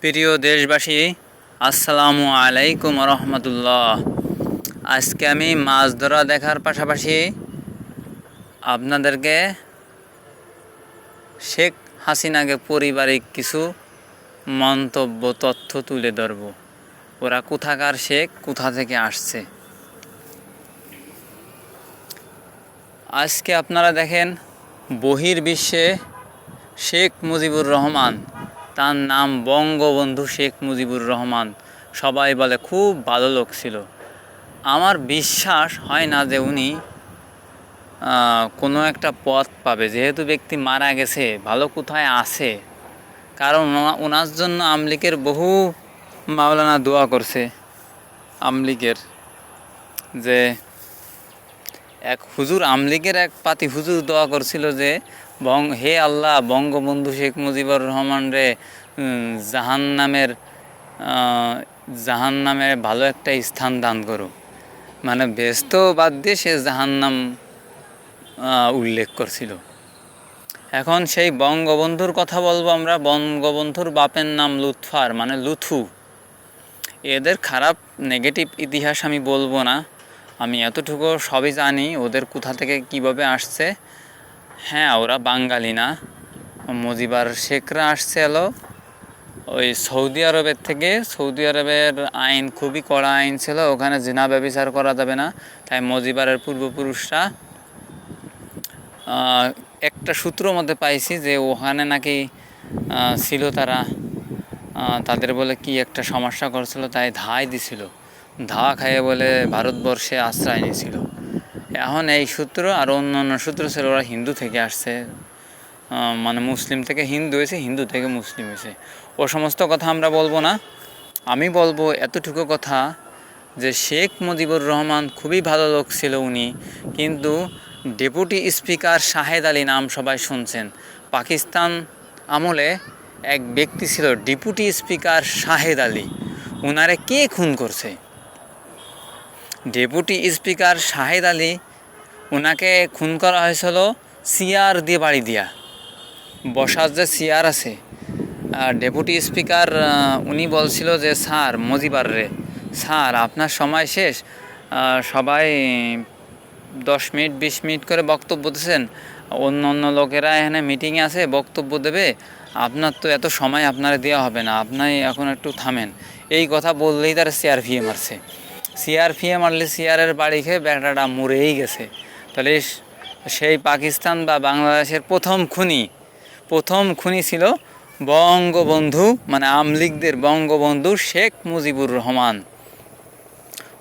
প্রিয় দেশবাসী, আসসালামু আলাইকুম রহমতুল্লাহ। আজকে আমি মাছ ধরা দেখার পাশাপাশি আপনাদেরকে শেখ হাসিনাকে পারিবারিক কিছু মন্তব্য, তথ্য তুলে ধরব। ওরা কোথাকার শেখ, কোথা থেকে আসছে? আজকে আপনারা দেখেন, বহির্বিশ্বে শেখ মুজিবুর রহমান তার নাম বঙ্গবন্ধু শেখ মুজিবুর রহমান। সবাই বলে খুব ভালো লোক ছিল। আমার বিশ্বাস হয় না যে উনি কোনো একটা পথ পাবে। যেহেতু ব্যক্তি মারা গেছে, ভালো কোথায় আছে? কারণ ওনার জন্য আমলিকের বহু মাওলানা দোয়া করছে। আমলিকের যে এক হুজুর আমলিগের এক পাতি হুজুর দোয়া করছিল যে, বং, হে আল্লাহ, বঙ্গবন্ধু শেখ মুজিবুর রহমান রে জাহান নামের জাহান নামের ভালো একটা স্থান দান করো। মানে ব্যস্ত বাদ দিয়ে সে জাহান নাম উল্লেখ করছিল। এখন সেই বঙ্গবন্ধুর কথা বলব আমরা। বঙ্গবন্ধুর বাপের নাম লুৎফার মানে লুথু। এদের খারাপ নেগেটিভ ইতিহাস আমি বলব না। আমি এতটুকু সবই জানি ওদের কোথা থেকে কীভাবে আসছে। হ্যাঁ ওরা বাঙালি না। মজিবার শেখরা আসছে এলো। ওই সৌদি আরবের থেকে। সৌদি আরবের আইন, খুবই কড়া আইন ছিল। ওখানে জিনা ব্যবচার করা যাবে না। তাই মজিবারের পূর্বপুরুষরা একটা সূত্র মধ্যে পাইছি যে ওখানে নাকি ছিল তারা তাদের বলে কি একটা সমস্যা করছিল, তাই ধাই দিছিল। ধা খাইয়ে বলে ভারতবর্ষে আশ্রয় নিয়েছিল। এখন এই সূত্র আর অন্য অন্য সূত্র ছিল, ওরা হিন্দু থেকে আসছে। মানে মুসলিম থেকে হিন্দু হয়েছে, হিন্দু থেকে মুসলিম হয়েছে। ও সমস্ত কথা আমরা বলব না। আমি বলব এতটুকু কথা যে শেখ মুজিবুর রহমান খুবই ভালো লোক ছিল উনি, কিন্তু ডেপুটি স্পিকার শাহেদ আলী নাম সবাই শুনছেন। পাকিস্তান আমলে এক ব্যক্তি ছিল ডেপুটি স্পিকার শাহেদ আলী। উনারে কে খুন করছে? ডেপুটি স্পিকার শাহেদ আলী ওনাকে খুন করা হয়েছিল সিয়ার দিয়ে বাড়ি দিয়া বসার যে সিয়ার আছে আর ডেপুটি স্পিকার উনি বলছিল যে, স্যার, মজিবার রে, স্যার, আপনার সময় শেষ। সবাই দশ মিনিট, বিশ মিনিট করে বক্তব্য দিচ্ছেন। অন্য অন্য লোকেরা এখানে মিটিংয়ে আছে, বক্তব্য দেবে। আপনার তো এত সময় আপনারা দেওয়া হবে না আপনি এখন একটু থামেন। এই কথা বললেই তারা ফিয়ে মারছে ফিয়ে মারলে চেয়ারের বাড়ি খেয়ে ব্যাটাটা মরেই গেছে। তাহলে সেই পাকিস্তান বা বাংলাদেশের প্রথম খুনি প্রথম খুনি ছিল বঙ্গবন্ধু মানে আমলিগদের বঙ্গবন্ধু শেখ মুজিবুর রহমান।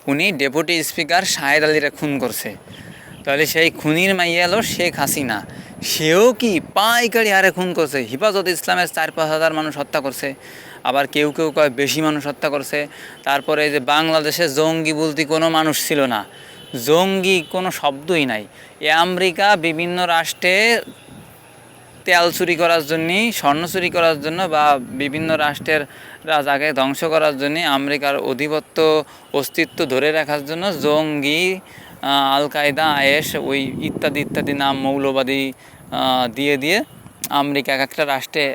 উনি ডেপুটি স্পিকার শাহেদ আলীরা খুন করছে। তাহলে সেই খুনির মাইয়া এলো শেখ হাসিনা। সেও কি পাইকারি হারে খুন করছে? হিফাজত ইসলামের চার পাঁচ হাজার মানুষ হত্যা করছে। আবার কেউ কেউ কয় বেশি মানুষ হত্যা করছে। তারপরে যে বাংলাদেশে জঙ্গি বলতে কোনো মানুষ ছিল না। জঙ্গি কোনো শব্দই নাই। এ আমেরিকা বিভিন্ন রাষ্ট্রে তেল চুরি করার জন্য স্বর্ণ চুরি করার জন্য বা বিভিন্ন রাষ্ট্রের রাজাকে ধ্বংস করার জন্য আমেরিকার অধিপত্য, অস্তিত্ব ধরে রাখার জন্য জঙ্গি আল কায়দা আয়েস ওই ইত্যাদি ইত্যাদি নাম মৌলবাদী দিয়ে দিয়ে আমেরিকা এক একটা রাষ্ট্রে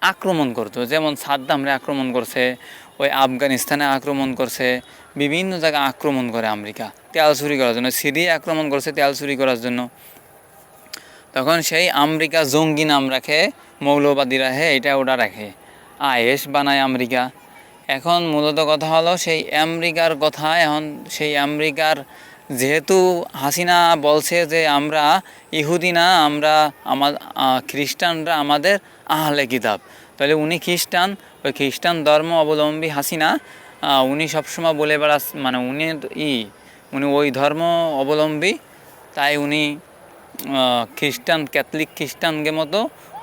আক্রমণ করতো। যেমন সাদ্দামরে আক্রমণ করছে, ওই আফগানিস্তানে আক্রমণ করছে, বিভিন্ন জায়গায় আক্রমণ করে আমেরিকা। তেল চুরি করার জন্য সিরিয়া আক্রমণ করছে তেল চুরি করার জন্য। তখন সেই আমেরিকা জঙ্গি নাম রাখে, মৌলবাদীরা হে, এটা ওটা রাখে। আয়েস বানায় আমেরিকা। এখন মূলত কথা হলো, সেই আমেরিকার কথা, এখন সেই আমেরিকার যেহেতু হাসিনা বলছে যে, আমরা ইহুদি না, আমরা আমার খ্রিস্টানরা আমাদের আহলে কিতাব। তাহলে উনি খ্রিস্টান, ওই খ্রিস্টান ধর্ম অবলম্বী হাসিনা উনি সবসময় বলে বেড়াস মানে উনি ই, উনি ওই ধর্ম অবলম্বী, তাই উনি খ্রিস্টান, ক্যাথলিক খ্রিস্টানকে মতো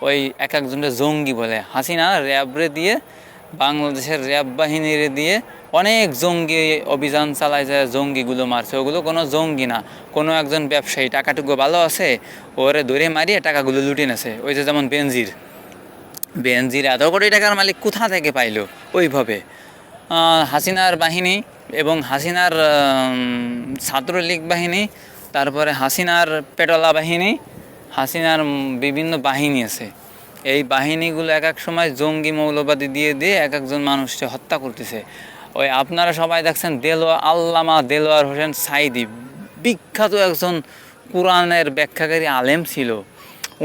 ওই এক একজনের জঙ্গি বলে। হাসিনা র্যাবরে দিয়ে, বাংলাদেশের র্যাব বাহিনীরে দিয়ে অনেক জঙ্গি অভিযান চালায় যায় জঙ্গিগুলো মারছে। ওগুলো কোনো জঙ্গি না, কোনো একজন ব্যবসায়ী। টাকাটুকু ভালো আছে, ওরে ধরে মারিয়ে টাকাগুলো লুটে নেছে। ওই যে যেমন বেনজির। বেনজির এত কোটি টাকার মালিক কোথা থেকে পাইল? ওইভাবে। হাসিনার বাহিনী এবং হাসিনার ছাত্রলীগ বাহিনী, তারপরে হাসিনার পেটলা বাহিনী, হাসিনার বিভিন্ন বাহিনী আছে। এই বাহিনীগুলো এক এক সময় জঙ্গি মৌলবাদী দিয়ে দিয়ে এক একজন মানুষকে হত্যা করতেছে। ওই আপনারা সবাই দেখছেন দেলোয়া, আল্লামা দেলোয়ার হোসেন সাইদি। বিখ্যাত একজন কোরআনের ব্যাখ্যাকারী আলেম ছিল।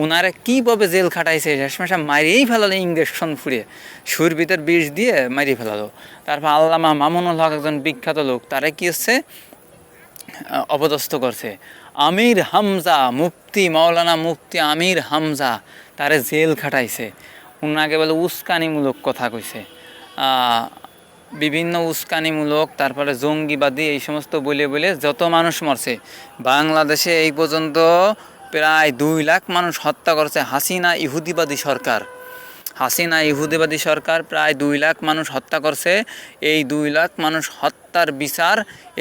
ওনারা কীভাবে জেল খাটাইছে? শেষমেশ মারিয়েই ফেলালো ইঞ্জেকশন ফুরিয়ে সুর ভিতর বিষ দিয়ে মারিয়ে ফেলালো। তারপর আল্লামা মামুনুল হক একজন বিখ্যাত লোক, তারা কি হচ্ছে? অপদস্থ করছে। আমির হামজা মুফতি, মাওলানা মুফতি আমির হামজা তারে জেল খাটাইছে। ওনাকে বলে উস্কানিমূলক কথা কইছে। বিভিন্ন উস্কানিমূলক, তারপরে জঙ্গিবাদী, এই সমস্ত বলে বলে যত মানুষ মরছে, বাংলাদেশে এই পর্যন্ত প্রায় দুই লাখ মানুষ হত্যা করছে হাসিনা ইহুদিবাদী সরকার। হাসিনা ইহুদিবাদী সরকার প্রায় দুই লাখ মানুষ হত্যা করছে। এই দুই লাখ মানুষ হত্যার বিচার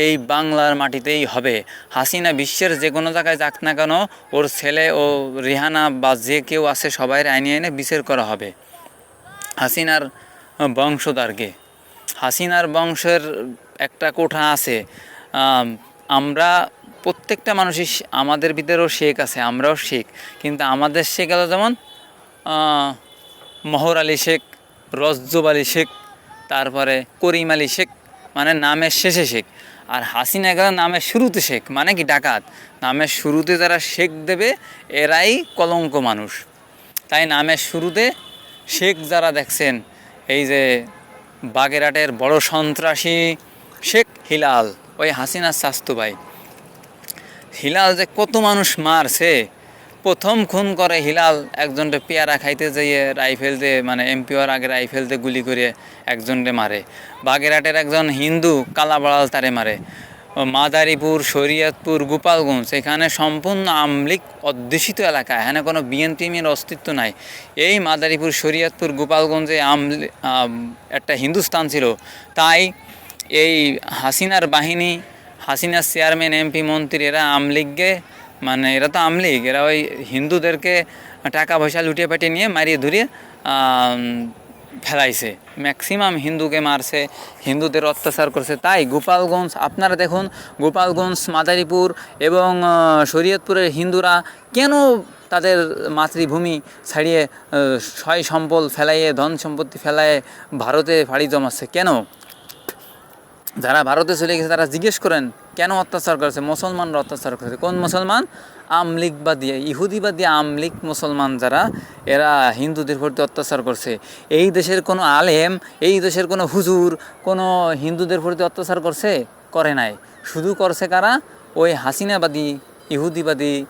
এই বাংলার মাটিতেই হবে। হাসিনা বিশ্বের যে কোনো জায়গায় যাক না কেন, ওর ছেলে ও রিহানা বা যে কেউ আছে সবাই আইনে আইনে বিচার করা হবে। হাসিনার বংশধারকে হাসিনার বংশের একটা কোঠা আছে। আমরা প্রত্যেকটা মানুষই আমাদের ভিতরেও শেখ আছে, আমরাও শেখ। কিন্তু আমাদের শেখ হলো যেমন মহর আলী শেখ রজ্জব আলী শেখ, তারপরে করিম আলী শেখ মানে নামের শেষে শেখ। আর হাসিনা গেল নামের শুরুতে শেখ মানে কি ডাকাত? নামের শুরুতে যারা শেখ দেবে, এরাই কলঙ্ক মানুষ। তাই নামের শুরুতে শেখ যারা দেখছেন, এই যে বাগেরহাটের বড় সন্ত্রাসী শেখ হিলাল, ওই হাসিনার স্বাস্থ্য ভাই। হিলাল যে কত মানুষ মারছে। প্রথম খুন করে হিলাল একজনকে পেয়ারা খাইতে যাইয়ে রাইফেল দিয়ে মানে এমপি হওয়ার আগে রাইফেল দিয়ে গুলি করে একজনকে মারে। বাগেরহাটের একজন হিন্দু কালাবাড়াল তারে মারে। মাদারীপুর শরীয়তপুর গোপালগঞ্জ এখানে সম্পূর্ণ আমলিক অধ্যুষিত এলাকা এখানে কোনো বিএনপিএমের অস্তিত্ব নাই। এই মাদারীপুর শরীয়তপুর গোপালগঞ্জে আমলি আম, একটা হিন্দুস্তান ছিল। তাই এই হাসিনার বাহিনী হাসিনার চেয়ারম্যান, এমপি, মন্ত্রী, এরা আমলিগকে মানে এরা তো আমলিগ এরা ওই হিন্দুদেরকে টাকা পয়সা লুটিয়ে পাটিয়ে নিয়ে মারিয়ে ধরিয়ে ফেলাইছে। ম্যাক্সিমাম হিন্দুকে মারছে, হিন্দুদের অত্যাচার করছে। তাই গোপালগঞ্জ, আপনারা দেখুন, গোপালগঞ্জ, মাদারীপুর এবং শরীয়তপুরের হিন্দুরা কেন তাদের মাতৃভূমি ছাড়িয়ে সয় সম্পদ ফেলাইয়ে ধন সম্পত্তি ফেলায় ভারতে ফাড়ি জমাচ্ছে? কেন? যারা ভারতে চলে গেছে, তারা জিজ্ঞেস করেন, কেন অত্যাচার করেছে? মুসলমানরা অত্যাচার করেছে। কোন মুসলমান? আমলিক বা দিয়ে, ইহুদি বা দিয়ে আমলিক মুসলমান যারা, এরা হিন্দুদের প্রতি অত্যাচার করছে। এই দেশের কোনো আলেম, এই দেশের কোনো হুজুর, কোনো হিন্দুদের প্রতি অত্যাচার করছে? করে নাই। শুধু করছে কারা? ওই হাসিনাবাদী, ইহুদিবাদী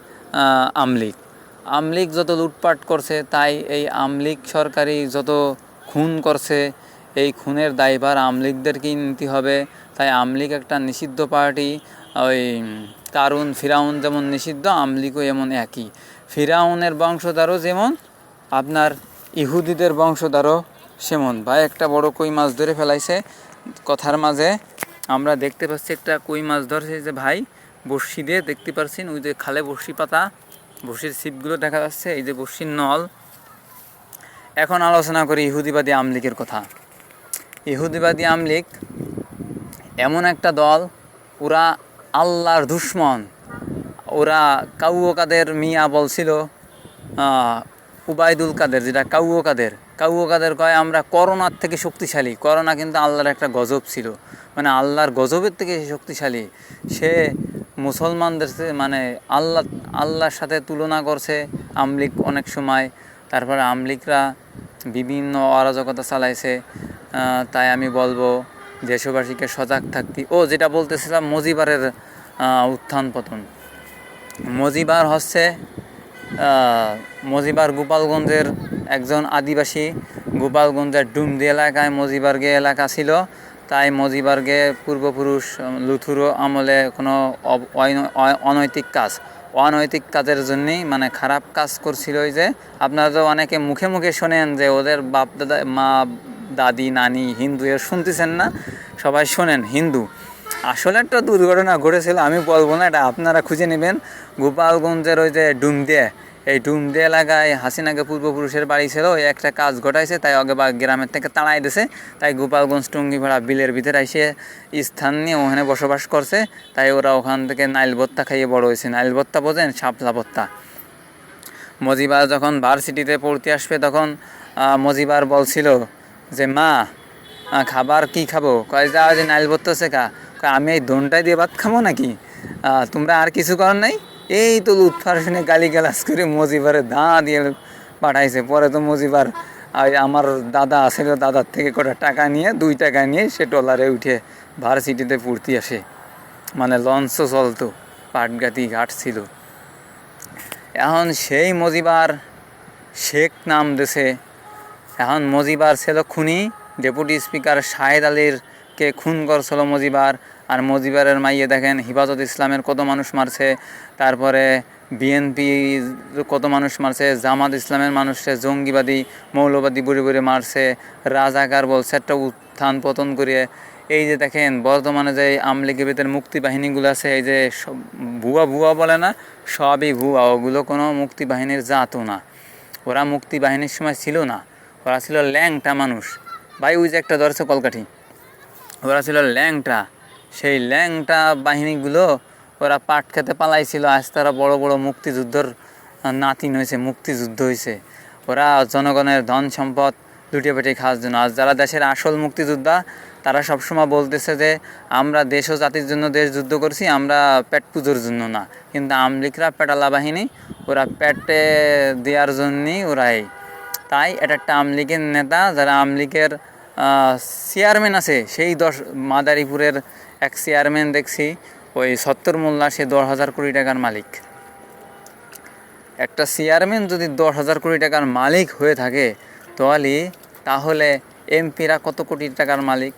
আমলিক আমলিক যত লুটপাট করছে, তাই এই আমলিক সরকারি যত খুন করছে এই খুনের দায়ভার আমলিকদেরকেই নিতে হবে। তাই আমলিক একটা নিষিদ্ধ পার্টি, ওই কারুন, ফিরাউন যেমন নিষিদ্ধ, আমলিকও এমন একই। ফিরাউনের বংশধারও যেমন, আপনার ইহুদিদের বংশধারও সেমন। ভাই, একটা বড় কই মাছ ধরে ফেলাইছে। কথার মাঝে আমরা দেখতে পাচ্ছি একটা কই মাছ ধরছে যে ভাই, বড়শি দিয়ে দেখতে পাচ্ছেন ওই যে খালে বড়শি পাতা, বড়শির ছিপগুলো দেখা যাচ্ছে, এই যে বড়শির নল। এখন আলোচনা করি ইহুদিবাদী আমলিকের কথা। ইহুদিবাদী আমলিক এমন একটা দল, ওরা আল্লাহর দুশ্মন। ওরা কাউও কাদের মিয়া বলছিল উবায়দুল কাদের, যেটা কাউও কাদের। কাউও কাদের কয়, আমরা করোনার থেকে শক্তিশালী। করোনা কিন্তু আল্লাহর একটা গজব ছিল। মানে আল্লাহর গজবের থেকে শক্তিশালী। সে মুসলমানদের মানে আল্লাহ, আল্লাহর সাথে তুলনা করছে আমলিক অনেক সময়। তারপরে আমলিকরা বিভিন্ন অরাজকতা চালাইছে। তাই আমি বলব দেশবাসীকে সজাগ থাকতে। ও, যেটা বলতেছিলাম, মজিবারের উত্থান পতন মজিবার হচ্ছে মজিবার গোপালগঞ্জের একজন আদিবাসী গোপালগঞ্জের ডুমদি এলাকায় মজিবার্গে এলাকা ছিল। তাই মজিবার্গে পূর্বপুরুষ লুথুরো আমলে কোনো অনৈতিক কাজ। অনৈতিক কাজের জন্যই মানে খারাপ কাজ করছিল যে। আপনারা তো অনেকে মুখে মুখে শোনেন যে ওদের বাপ দাদা মা দাদি, নানি, হিন্দু, এর শুনতেছেন না? সবাই শোনেন, হিন্দু। আসলে একটা দুর্ঘটনা ঘটেছিল, আমি বলব না, এটা আপনারা খুঁজে নেবেন। গোপালগঞ্জের ওই যে ডুমদে এই ডুমদে এলাকায় হাসিনাকে পূর্বপুরুষের বাড়ি ছিল, ওই একটা কাজ ঘটাইছে, তাই আগে বা গ্রামের থেকে তাড়াই দিছে, তাই গোপালগঞ্জ টুঙ্গিপাড়া বিলের ভিতরে এসে স্থান নিয়ে ওখানে বসবাস করছে, তাই ওরা ওখান থেকে নাইল ভত্তা খাইয়ে বড় হয়েছে। নাইল ভত্তা বোঝেন? শাপলা ভত্তা। মজিবার যখন ভার্সিটিতে পড়তে আসবে, তখন মজিবার বলছিল যে, মা খাবার কি খাব? কয়, যা যে নাইল বলতেছে কা কয়, আমি এই দনটাই দিয়ে ভাত খাব নাকি? তোমরা আর কিছু করার নাই? এই তো লুৎফার শুনে গালি গালাজ করে মজিবারে দা দিয়ে পাঠাইছে। পরে তো মজিবার আমার দাদা আছিল, দাদার থেকে কটা টাকা নিয়ে, দুই টাকা নিয়ে সে ট্রলারে উঠে ভার্সিটিতে পড়তে আসে। মানে লঞ্চও চলতো, পাটগাতি ঘাট ছিল। এখন সেই মজিবার শেখ নাম দেশে এখন মজিবার ছিল খুনি, ডেপুটি স্পিকার শাহেদ আলীর কে খুন করছিল মজিবার, আর মজিবারের মাইয়ে দেখেন হিফাজত ইসলামের কত মানুষ মারছে, তারপরে বিএনপি কত মানুষ মারছে, জামাত ইসলামের মানুষে জঙ্গিবাদী, মৌলবাদী বুড়ি বুড়ি মারছে, রাজাকার বলছে, একটা উত্থান পতন করিয়ে। এই যে দেখেন, বর্তমানে যে আমলিগের ভিতরে মুক্তি বাহিনীগুলো আছে, এই যে সব ভুয়া ভুয়া বলে না, সবই ভুয়া, ওগুলো কোনো মুক্তি বাহিনীর জাতও না। ওরা মুক্তি বাহিনীর সময় ছিল না। ওরা ছিল ল্যাংটা মানুষ। ভাই, ওই যে একটা ধরছে কলকাঠি। ওরা ছিল ল্যাংটা। সেই ল্যাংটা বাহিনীগুলো ওরা পাট খেতে পালাইছিল। আজ তারা বড় বড় মুক্তিযুদ্ধর নাতিন হয়েছে, মুক্তিযুদ্ধ হয়েছে। ওরা জনগণের ধন সম্পদ লুটে পেটে খাওয়ার জন্য। আর যারা দেশের আসল মুক্তিযোদ্ধা, তারা সবসময় বলতেছে যে, আমরা দেশ ও জাতির জন্য দেশ যুদ্ধ করছি, আমরা পেট পুজোর জন্য না। কিন্তু আমলিকরা, পেটালা বাহিনী, ওরা পেটে দেওয়ার জন্যই ওরাই তাই এটা একটা আমলিগের নেতা, যারা আমলিগের চেয়ারম্যান আছে, সেই দশ, মাদারীপুরের এক চেয়ারম্যান দেখছি, ওই সত্তর মোল্লা, সে দশ হাজার কোটি টাকার মালিক। একটা চেয়ারম্যান যদি দশ হাজার কোটি টাকার মালিক হয়ে থাকে, তাহলে তাহলে এমপিরা কত কোটি টাকার মালিক?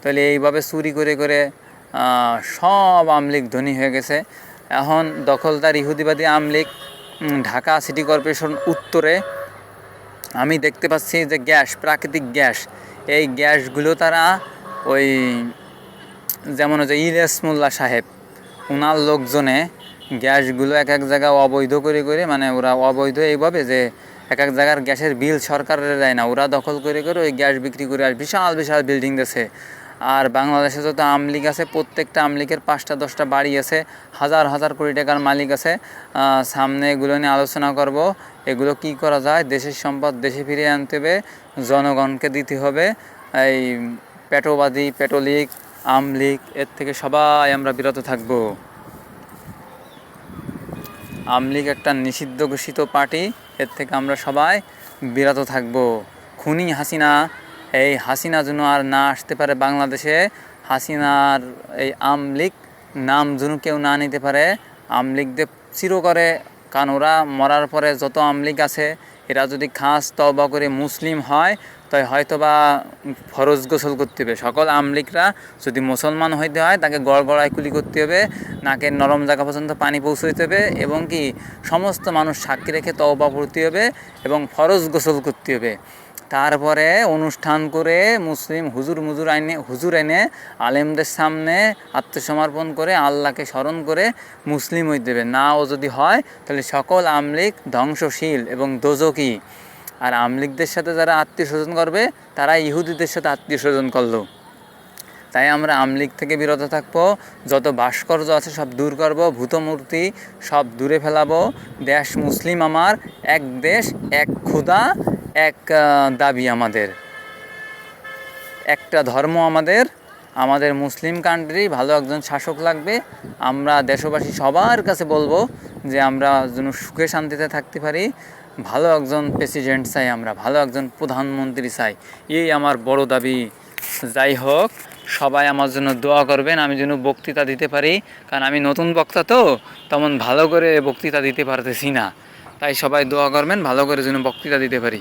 তাহলে এইভাবে চুরি করে করে সব আমলিক ধনী হয়ে গেছে। এখন দখলদার ইহুদিবাদী আমলিক ঢাকা সিটি কর্পোরেশন উত্তরে আমি দেখতে পাচ্ছি যে গ্যাস, প্রাকৃতিক গ্যাস। এই গ্যাসগুলো তারা ওই যেমন হচ্ছে ইলিয়াস মোল্লা সাহেব ওনার লোকজনে গ্যাসগুলো এক এক জায়গায় অবৈধ করে করে মানে ওরা অবৈধ এইভাবে যে এক এক জায়গার গ্যাসের বিল সরকারের দেয় না, ওরা দখল করে করে ওই গ্যাস বিক্রি করে আর বিশাল বিশাল বিল্ডিং দিয়েছে আর বাংলাদেশে যত আমলিগ আছে, প্রত্যেকটা আমলিগের পাঁচটা, দশটা বাড়ি আছে, হাজার হাজার কোটি টাকার মালিক আছে। সামনে এগুলো নিয়ে আলোচনা করব। এগুলো কি করা যায়? দেশের সম্পদ দেশে ফিরিয়ে আনতে হবে, জনগণকে দিতে হবে। এই পেটোবাদী, পেটোলিক আমলিগ এর থেকে সবাই আমরা বিরত থাকব। আমলিগ একটা নিষিদ্ধ ঘোষিত পার্টি, এর থেকে আমরা সবাই বিরত থাকব। খুনি হাসিনা এই হাসিনা যেন আর না আসতে পারে বাংলাদেশে, হাসিনার এই আমলিগ নাম যেন কেউ না নিতে পারে। আমলিগদের চির করে কারণ ওরা মরার পরে যত আমলিগ আছে, এরা যদি খাস তবা করে মুসলিম হয়, তাই হয়তো বা ফরজ গোসল করতে হবে। সকল আমলিকরা যদি মুসলমান হইতে হয়, তাকে গড় গড়ায় কুলি করতে হবে, নাকের নরম জায়গা পর্যন্ত পানি পৌঁছতে হবে এবং কি সমস্ত মানুষ সাক্ষী রেখে তওবা পড়তে হবে এবং ফরজ গোসল করতে হবে। তারপরে অনুষ্ঠান করে মুসলিম হুজুর মুজুর আইনে, হুজুর এনে আলেমদের সামনে আত্মসমর্পণ করে আল্লাহকে স্মরণ করে মুসলিম হইতে দেবে না ও যদি হয়, তাহলে সকল আমলিক ধ্বংসশীল এবং দোজকি আর আমলিকদের সাথে যারা আত্মীয় স্বজন করবে, তারা ইহুদিদের সাথে আত্মীয় স্বজন করল। তাই আমরা আমলিক থেকে বিরত থাকব, যত ভাস্কর্য আছে সব দূর করব ভূতমূর্তি সব দূরে ফেলাবো। দেশ মুসলিম আমার, এক দেশ, এক ক্ষুদা এক দাবি আমাদের। একটা ধর্ম আমাদের আমাদের মুসলিম কান্ট্রি ভালো একজন শাসক লাগবে। আমরা দেশবাসী সবার কাছে বলব যে আমরা যেন সুখে শান্তিতে থাকতে পারি। ভালো একজন প্রেসিডেন্ট চাই আমরা, ভালো একজন প্রধানমন্ত্রী চাই। এই আমার বড় দাবি। যাই হোক, সবাই আমার জন্য দোয়া করবেন, আমি যেন বক্তৃতা দিতে পারি। কারণ আমি নতুন বক্তা তো, তেমন ভালো করে বক্তৃতা দিতে পারতেছি না। তাই সবাই দোয়া করবেন, ভালো করে যেন বক্তৃতা দিতে পারি।